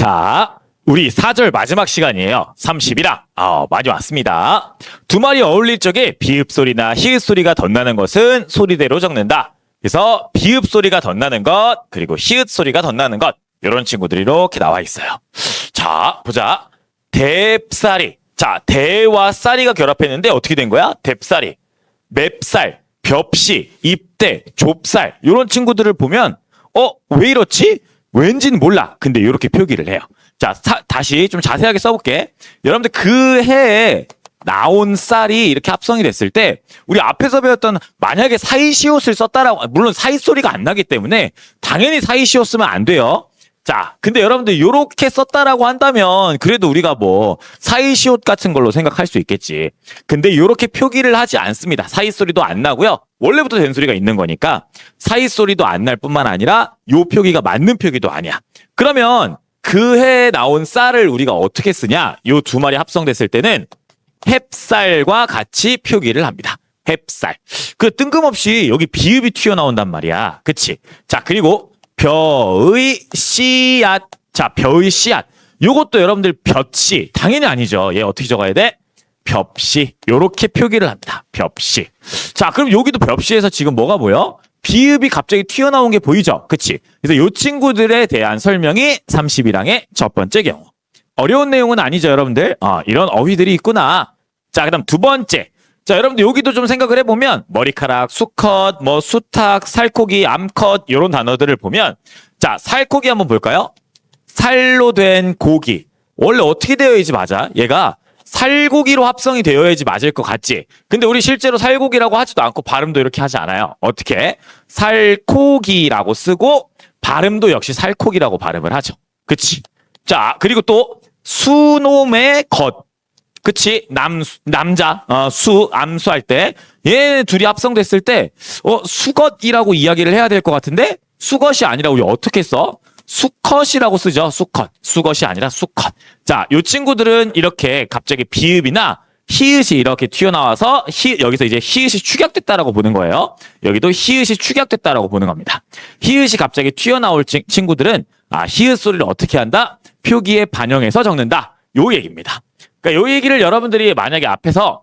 자, 우리 4절 마지막 시간이에요. 30이랑. 아, 많이 왔습니다. 두 말이 어울릴 적에 비읍 소리나 히읗 소리가 덧나는 것은 소리대로 적는다. 그래서 비읍 소리가 덧나는 것, 그리고 히읗 소리가 덧나는 것. 이런 친구들이 이렇게 나와 있어요. 자, 보자. 뎁쌀이. 자, 대와 쌀이가 결합했는데 어떻게 된 거야? 뎁쌀이. 맵쌀, 벽시, 입대, 좁쌀 이런 친구들을 보면 어 왜 이렇지? 왠진 몰라. 근데 이렇게 표기를 해요. 자 사- 다시 좀 자세하게 써볼게. 여러분들 그 해에 나온 쌀이 이렇게 합성이 됐을 때 우리 앞에서 배웠던 만약에 사이시옷을 썼다라고 물론 사이 소리가 안 나기 때문에 당연히 사이시옷 쓰면 안 돼요. 자, 근데 여러분들 요렇게 썼다라고 한다면 그래도 우리가 뭐 사이시옷 같은 걸로 생각할 수 있겠지. 근데 요렇게 표기를 하지 않습니다. 사이 소리도 안 나고요. 원래부터 된 소리가 있는 거니까 사이 소리도 안 날 뿐만 아니라 요 표기가 맞는 표기도 아니야. 그러면 그 해에 나온 쌀을 우리가 어떻게 쓰냐? 요 두 마리 합성됐을 때는 햅쌀과 같이 표기를 합니다. 햅쌀. 그 뜬금없이 여기 비읍이 튀어나온단 말이야. 그치? 자, 그리고 벼의 씨앗. 자, 벼의 씨앗. 요것도 여러분들 볕씨. 당연히 아니죠. 얘 어떻게 적어야 돼? 벽시. 요렇게 표기를 합니다. 벽시. 자, 그럼 여기도 벽시에서 지금 뭐가 보여? 비읍이 갑자기 튀어나온 게 보이죠? 그치? 그래서 요 친구들에 대한 설명이 31항의 첫 번째 경우. 어려운 내용은 아니죠, 여러분들. 아, 이런 어휘들이 있구나. 자, 그 다음 두 번째. 자, 여러분들 여기도 좀 생각을 해보면 머리카락, 수컷, 뭐 수탉, 살코기, 암컷 이런 단어들을 보면 자, 살코기 한번 볼까요? 살로 된 고기. 원래 어떻게 되어야지 맞아? 얘가 살고기로 합성이 되어야지 맞을 것 같지? 근데 우리 실제로 살고기라고 하지도 않고 발음도 이렇게 하지 않아요. 어떻게? 살코기라고 쓰고 발음도 역시 살코기라고 발음을 하죠. 그치? 자, 그리고 또 수놈의 것. 그치? 남, 남자, 어, 수, 암수할 때, 얘 둘이 합성됐을 때, 어, 수것이라고 이야기를 해야 될 것 같은데, 수것이 아니라 우리 어떻게 써? 수컷이라고 쓰죠. 수컷. 수것이 아니라 수컷. 자, 요 친구들은 이렇게 갑자기 비읍이나 히읗이 이렇게 튀어나와서 히, 여기서 이제 히읗이 축약됐다라고 보는 거예요. 여기도 히읗이 축약됐다라고 보는 겁니다. 히읗이 갑자기 튀어나올 친- 친구들은 아, 히읗 소리를 어떻게 한다? 표기에 반영해서 적는다. 요 얘기입니다. 그러니까 요 얘기를 여러분들이 만약에 앞에서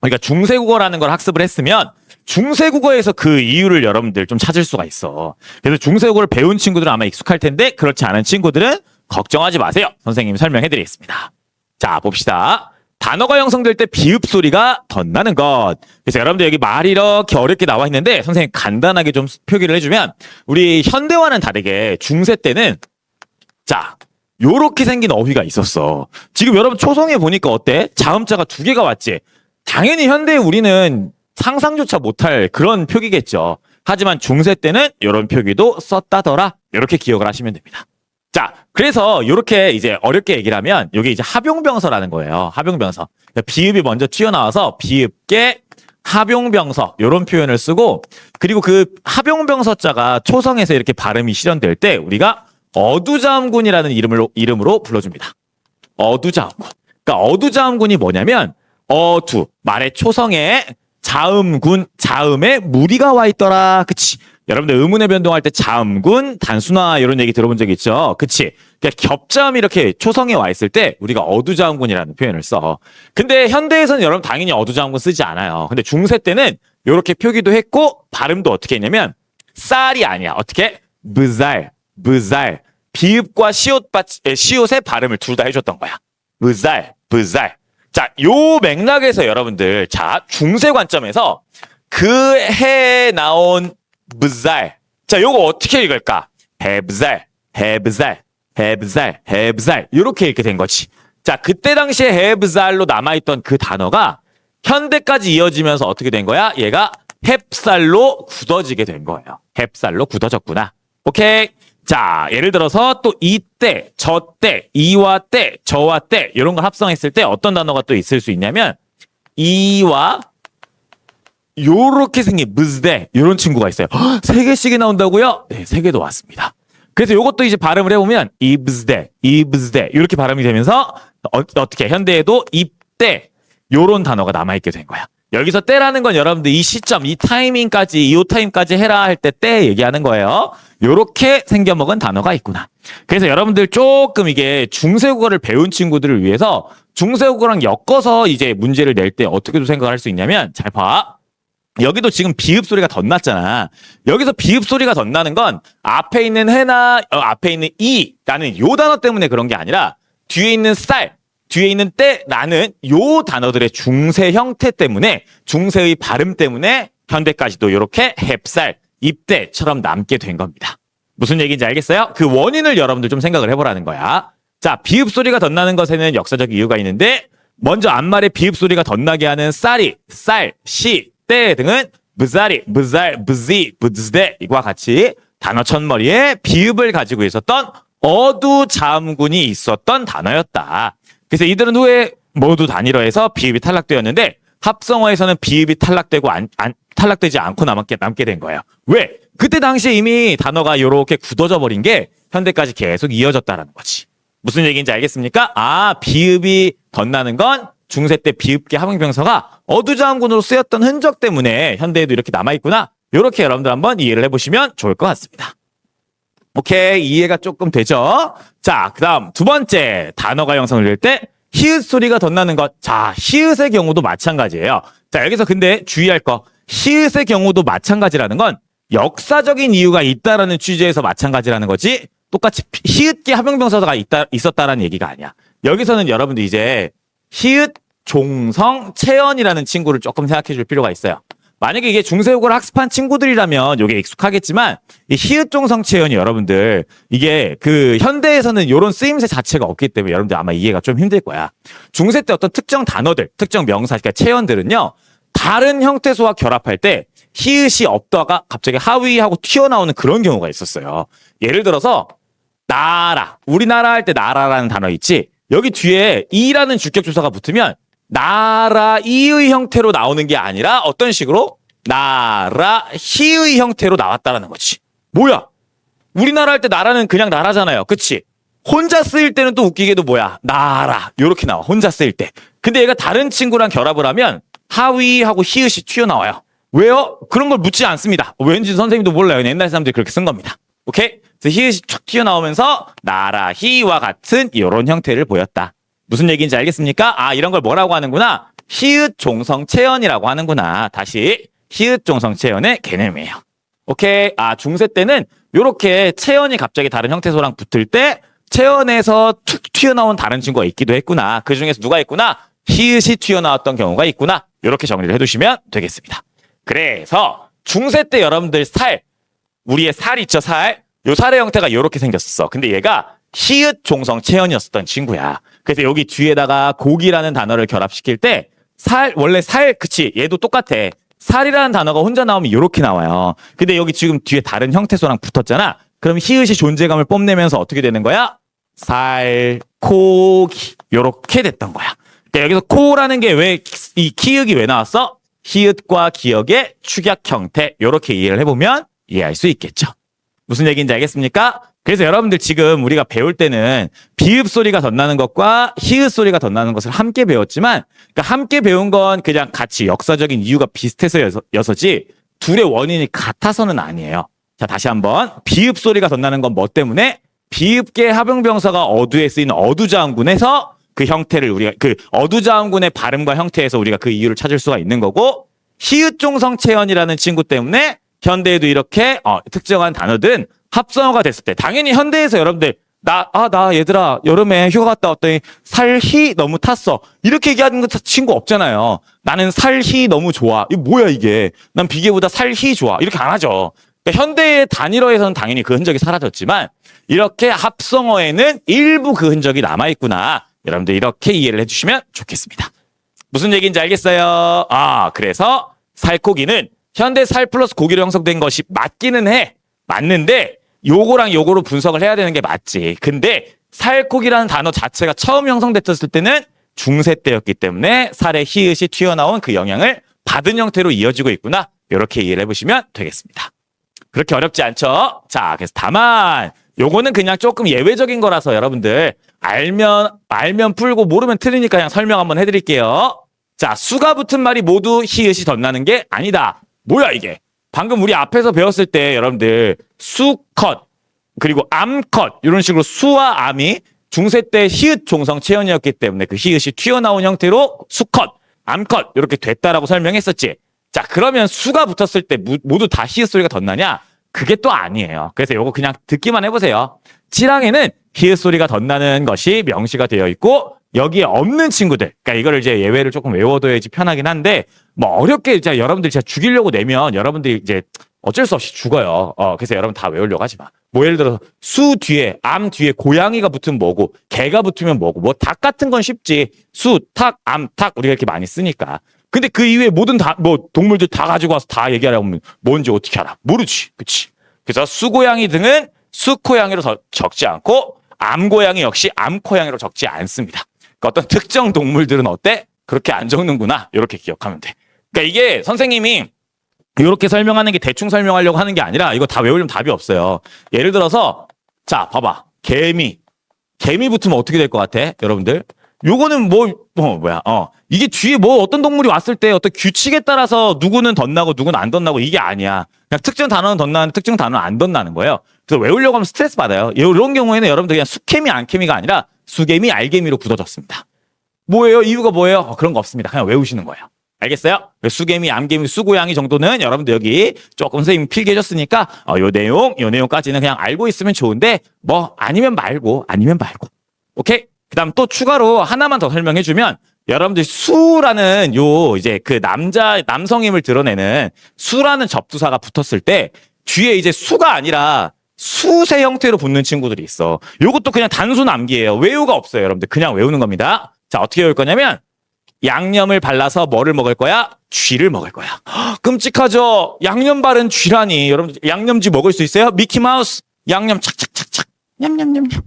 그러니까 중세국어라는 걸 학습을 했으면 중세국어에서 그 이유를 여러분들 좀 찾을 수가 있어. 그래서 중세국어를 배운 친구들은 아마 익숙할 텐데 그렇지 않은 친구들은 걱정하지 마세요. 선생님이 설명해 드리겠습니다. 자, 봅시다. 단어가 형성될 때 비읍 소리가 덧나는 것. 그래서 여러분들 여기 말이 이렇게 어렵게 나와 있는데 선생님 간단하게 좀 표기를 해주면 우리 현대와는 다르게 중세 때는 자, 요렇게 생긴 어휘가 있었어. 지금 여러분 초성에 보니까 어때? 자음자가 두 개가 왔지? 당연히 현대에 우리는 상상조차 못할 그런 표기겠죠. 하지만 중세 때는 이런 표기도 썼다더라. 이렇게 기억을 하시면 됩니다. 자, 그래서 이렇게 이제 어렵게 얘기를 하면 이게 이제 합용병서라는 거예요. 합용병서. 그러니까 비읍이 먼저 튀어나와서 비읍계 합용병서 이런 표현을 쓰고 그리고 그 합용병서자가 초성에서 이렇게 발음이 실현될 때 우리가 어두자음군이라는 이름으로 이름으로 불러줍니다. 어두자음군. 그러니까 어두자음군이 뭐냐면 어두 말의 초성에 자음군 자음에 무리가 와 있더라. 그치? 여러분들 의문의 변동할 때 자음군 단순화 이런 얘기 들어본 적 있죠? 그치? 그러니까 겹자음이 이렇게 초성에 와 있을 때 우리가 어두자음군이라는 표현을 써. 근데 현대에서는 여러분 당연히 어두자음군 쓰지 않아요. 근데 중세 때는 이렇게 표기도 했고 발음도 어떻게 했냐면 쌀이 아니야. 어떻게? 브잘, 브잘. 비읍과 시옷 받, 에, 시옷의 발음을 둘 다 해줬던 거야. 브잘, 브잘. 자, 요 맥락에서 여러분들, 자, 중세 관점에서 그 해에 나온 브잘. 자, 요거 어떻게 읽을까? 헤브잘, 헤브잘, 헤브잘, 헤브잘. 요렇게 읽게 된 거지. 자, 그때 당시에 헤브잘로 남아있던 그 단어가 현대까지 이어지면서 어떻게 된 거야? 얘가 햅쌀로 굳어지게 된 거예요. 햅쌀로 굳어졌구나. 오케이. 자, 예를 들어서 또 이때, 저때, 이와 때, 저와 때 이런 걸 합성했을 때 어떤 단어가 또 있을 수 있냐면 이와 요렇게 생긴 무즈대 이런 친구가 있어요. 헉, 세 개씩이 나온다고요? 네, 세 개도 왔습니다. 그래서 요것도 이제 발음을 해보면 이브즈대, 이브즈대 이렇게 발음이 되면서 어, 어떻게 현대에도 입대 요런 단어가 남아있게 된 거야. 여기서 때라는 건 여러분들 이 시점, 이 타이밍까지, 이 타임까지 해라 할 때 때 얘기하는 거예요. 요렇게 생겨먹은 단어가 있구나. 그래서 여러분들 조금 이게 중세국어를 배운 친구들을 위해서 중세국어랑 엮어서 이제 문제를 낼 때 어떻게 생각을 할수 있냐면 잘 봐. 여기도 지금 비읍 소리가 덧났잖아. 여기서 비읍 소리가 덧나는 건 앞에 있는 해나 어, 앞에 있는 이라는 요 단어 때문에 그런 게 아니라 뒤에 있는 쌀, 뒤에 있는 때라는 요 단어들의 중세 형태 때문에 중세의 발음 때문에 현대까지도 이렇게 햅쌀, 입대처럼 남게 된 겁니다. 무슨 얘기인지 알겠어요? 그 원인을 여러분들 좀 생각을 해보라는 거야. 자, 비읍 소리가 덧나는 것에는 역사적 이유가 있는데 먼저 앞말에 비읍 소리가 덧나게 하는 쌀이, 쌀, 시, 때 등은 무자리, 무잘, 무지, 부즈데 이와 같이 단어 첫머리에 비읍을 가지고 있었던 어두 자음군이 있었던 단어였다. 그래서 이들은 후에 모두 단일어해서 비읍이 탈락되었는데 합성어에서는 비읍이 탈락되고 안, 안- 탈락되지 않고 남게, 남게 된 거예요. 왜? 그때 당시에 이미 단어가 이렇게 굳어져 버린 게 현대까지 계속 이어졌다라는 거지. 무슨 얘기인지 알겠습니까? 아, 비읍이 덧나는 건 중세 때 비읍계 합성병서가 어두자음군으로 쓰였던 흔적 때문에 현대에도 이렇게 남아있구나. 이렇게 여러분들 한번 이해를 해보시면 좋을 것 같습니다. 오케이 이해가 조금 되죠? 자, 그 다음 두 번째 단어가 형성을 낼때 히읗 소리가 덧나는 것. 자, 히읗의 경우도 마찬가지예요. 자, 여기서 근데 주의할 거. 히읗의 경우도 마찬가지라는 건 역사적인 이유가 있다라는 취지에서 마찬가지라는 거지. 똑같이 피- 히읗계 합병병사가 있다 있었다라는 얘기가 아니야. 여기서는 여러분들 이제 히읗 종성 채연이라는 친구를 조금 생각해 줄 필요가 있어요. 만약에 이게 중세국어를 학습한 친구들이라면 이게 익숙하겠지만 이 히읗 종성 채연이 여러분들 이게 그 현대에서는 이런 쓰임새 자체가 없기 때문에 여러분들 아마 이해가 좀 힘들 거야. 중세 때 어떤 특정 단어들, 특정 명사, 그러니까 채연들은요 다른 형태 소와 결합할 때 히읗이 없다가 갑자기 하위하고 튀어나오는 그런 경우가 있었어요. 예를 들어서 나라, 우리나라 할 때 나라라는 단어 있지. 여기 뒤에 이라는 주격 조사가 붙으면 나라 이의 형태로 나오는 게 아니라 어떤 식으로 나라 히의 형태로 나왔다라는 거지. 뭐야? 우리나라 할 때 나라는 그냥 나라잖아요. 그치? 혼자 쓰일 때는 또 웃기게도 뭐야? 나라. 요렇게 나와. 혼자 쓰일 때. 근데 얘가 다른 친구랑 결합을 하면 하위하고 히읗이 튀어나와요. 왜요? 그런 걸 묻지 않습니다. 왠지 선생님도 몰라요. 옛날 사람들이 그렇게 쓴 겁니다. 오케이? 그래서 히읗이 촥 튀어나오면서 나라, 히와 같은 이런 형태를 보였다. 무슨 얘기인지 알겠습니까? 아, 이런 걸 뭐라고 하는구나? 히읗 종성 체연이라고 하는구나. 다시 히읗 종성 체연의 개념이에요. 오케이. 아, 중세 때는 요렇게 체연이 갑자기 다른 형태소랑 붙을 때 체연에서 툭 튀어나온 다른 친구가 있기도 했구나. 그 중에서 누가 있구나? 히읗이 튀어나왔던 경우가 있구나. 요렇게 정리를 해두시면 되겠습니다. 그래서 중세 때 여러분들 살, 우리의 살 있죠, 살. 요 살의 형태가 요렇게 생겼었어. 근데 얘가 히읗 종성 체연이었었던 친구야. 그래서 여기 뒤에다가 고기라는 단어를 결합시킬 때 살, 원래 살, 그치. 얘도 똑같아. 살이라는 단어가 혼자 나오면 요렇게 나와요. 근데 여기 지금 뒤에 다른 형태소랑 붙었잖아. 그럼 히읗이 존재감을 뽐내면서 어떻게 되는 거야? 살, 코, 기. 요렇게 됐던 거야. 그러니까 여기서 코라는 게 왜 이 키읔이 왜 나왔어? 히읗과 기역의 축약 형태. 요렇게 이해를 해보면 이해할 수 있겠죠. 무슨 얘기인지 알겠습니까? 그래서 여러분들 지금 우리가 배울 때는 비읍 소리가 덧나는 것과 히읗 소리가 덧나는 것을 함께 배웠지만 그러니까 함께 배운 건 그냥 같이 역사적인 이유가 비슷해서여서지 둘의 원인이 같아서는 아니에요. 자 다시 한번 비읍 소리가 덧나는 건 뭐 때문에 비읍계 합용병사가 어두에 쓰이는 어두자음군에서 그 형태를 우리가 그 어두자음군의 발음과 형태에서 우리가 그 이유를 찾을 수가 있는 거고 히읗종성 체연이라는 친구 때문에 현대에도 이렇게 어, 특정한 단어들은 합성어가 됐을 때 당연히 현대에서 여러분들 나 아 나 얘들아 여름에 휴가 갔다 왔더니 살희 너무 탔어. 이렇게 얘기하는 거 친구 없잖아요. 나는 살희 너무 좋아. 이거 뭐야 이게? 난 비계보다 살희 좋아. 이렇게 안 하죠. 그러니까 현대의 단일어에서는 당연히 그 흔적이 사라졌지만 이렇게 합성어에는 일부 그 흔적이 남아 있구나. 여러분들 이렇게 이해를 해주시면 좋겠습니다. 무슨 얘기인지 알겠어요? 아, 그래서 살코기는 현대 살 플러스 고기로 형성된 것이 맞기는 해. 맞는데 요거랑 요거로 분석을 해야 되는 게 맞지. 근데 살코기라는 단어 자체가 처음 형성됐었을 때는 중세 때였기 때문에 살의 히읗이 튀어나온 그 영향을 받은 형태로 이어지고 있구나. 이렇게 이해를 해보시면 되겠습니다. 그렇게 어렵지 않죠? 자, 그래서 다만 요거는 그냥 조금 예외적인 거라서 여러분들 알면 알면 풀고 모르면 틀리니까 그냥 설명 한번 해드릴게요. 자, 수가 붙은 말이 모두 히읗이 덧나는 게 아니다. 뭐야 이게? 방금 우리 앞에서 배웠을 때 여러분들 수컷 그리고 암컷 이런 식으로 수와 암이 중세 때 히읗 종성 체연이었기 때문에 그 히읗이 튀어나온 형태로 수컷, 암컷 이렇게 됐다라고 설명했었지. 자 그러면 수가 붙었을 때 무- 모두 다 히읗 소리가 덧나냐? 그게 또 아니에요. 그래서 요거 그냥 듣기만 해보세요. 찌랑에는 히읗 소리가 덧나는 것이 명시가 되어 있고 여기에 없는 친구들, 그러니까 이거를 이제 예외를 조금 외워둬야지 편하긴 한데 뭐 어렵게 이제 여러분들이 진짜 죽이려고 내면 여러분들이 이제 어쩔 수 없이 죽어요. 어, 그래서 여러분 다 외우려고 하지 마. 뭐 예를 들어서 수 뒤에, 암 뒤에 고양이가 붙으면 뭐고, 개가 붙으면 뭐고, 뭐 닭 같은 건 쉽지. 수, 탁, 암, 탁 우리가 이렇게 많이 쓰니까. 근데 그 이외에 모든 다, 뭐 동물들 다 가지고 와서 다 얘기하라고 하면 뭔지 어떻게 알아? 모르지. 그치? 그래서 수고양이 등은 수코양이로 적- 적지 않고, 암고양이 역시 암코양이로 적지 않습니다. 그러니까 어떤 특정 동물들은 어때? 그렇게 안 적는구나. 이렇게 기억하면 돼. 그러니까 이게 선생님이 이렇게 설명하는 게 대충 설명하려고 하는 게 아니라 이거 다 외우려면 답이 없어요. 예를 들어서 자 봐봐 개미 개미 붙으면 어떻게 될 것 같아 여러분들? 요거는 뭐, 뭐 뭐야 어 이게 뒤에 뭐 어떤 동물이 왔을 때 어떤 규칙에 따라서 누구는 덧나고 누구는 안 덧나고 이게 아니야. 그냥 특정 단어는 덧나는 특정 단어는 안 덧나는 거예요. 그래서 외우려고 하면 스트레스 받아요. 이런 경우에는 여러분들 그냥 수개미 안개미가 아니라 수개미 알개미로 굳어졌습니다. 뭐예요? 이유가 뭐예요? 어, 그런 거 없습니다. 그냥 외우시는 거예요. 알겠어요? 수개미, 암개미, 수고양이 정도는 여러분들 여기 조금 선생님이 필기 해줬으니까 어, 요 내용, 요 내용까지는 그냥 알고 있으면 좋은데 뭐 아니면 말고 아니면 말고 오케이? 그 다음 또 추가로 하나만 더 설명해주면 여러분들 수라는 요 이제 그 남자 남성임을 드러내는 수라는 접두사가 붙었을 때 뒤에 이제 수가 아니라 수세 형태로 붙는 친구들이 있어. 요것도 그냥 단순 암기예요. 외우가 없어요, 여러분들. 그냥 외우는 겁니다. 자, 어떻게 외울 거냐면 양념을 발라서 뭐를 먹을 거야? 쥐를 먹을 거야. 헉, 끔찍하죠? 양념 바른 쥐라니. 여러분 양념쥐 먹을 수 있어요? 미키마우스 양념 착착착착 냠냠냠냠.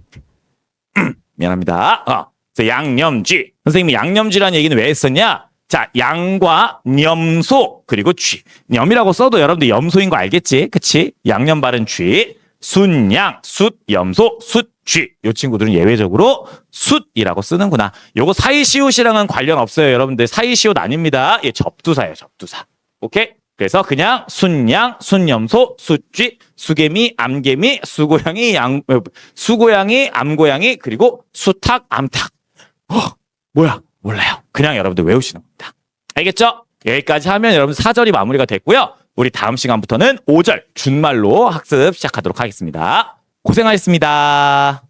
음, 미안합니다. 어, 그래서 양념쥐. 선생님이 양념쥐라는 얘기는 왜 했었냐? 자, 양과 염소 그리고 쥐. 염이라고 써도 여러분들 염소인 거 알겠지? 그치? 양념 바른 쥐. 순양, 숫, 염소, 숫, 쥐. 요 친구들은 예외적으로 숫이라고 쓰는구나. 요거 사이시옷이랑은 관련 없어요, 여러분들. 사이시옷 아닙니다. 예, 접두사예요, 접두사. 오케이? 그래서 그냥 순양, 순염소, 숫쥐, 수개미, 암개미, 수고양이, 양, 어, 수고양이, 암고양이, 그리고 수탉, 암탉. 어, 뭐야? 몰라요. 그냥 여러분들 외우시는 겁니다. 알겠죠? 여기까지 하면 여러분 사절이 마무리가 됐고요. 우리 다음 시간부터는 오절 준말로 학습 시작하도록 하겠습니다. 고생하셨습니다.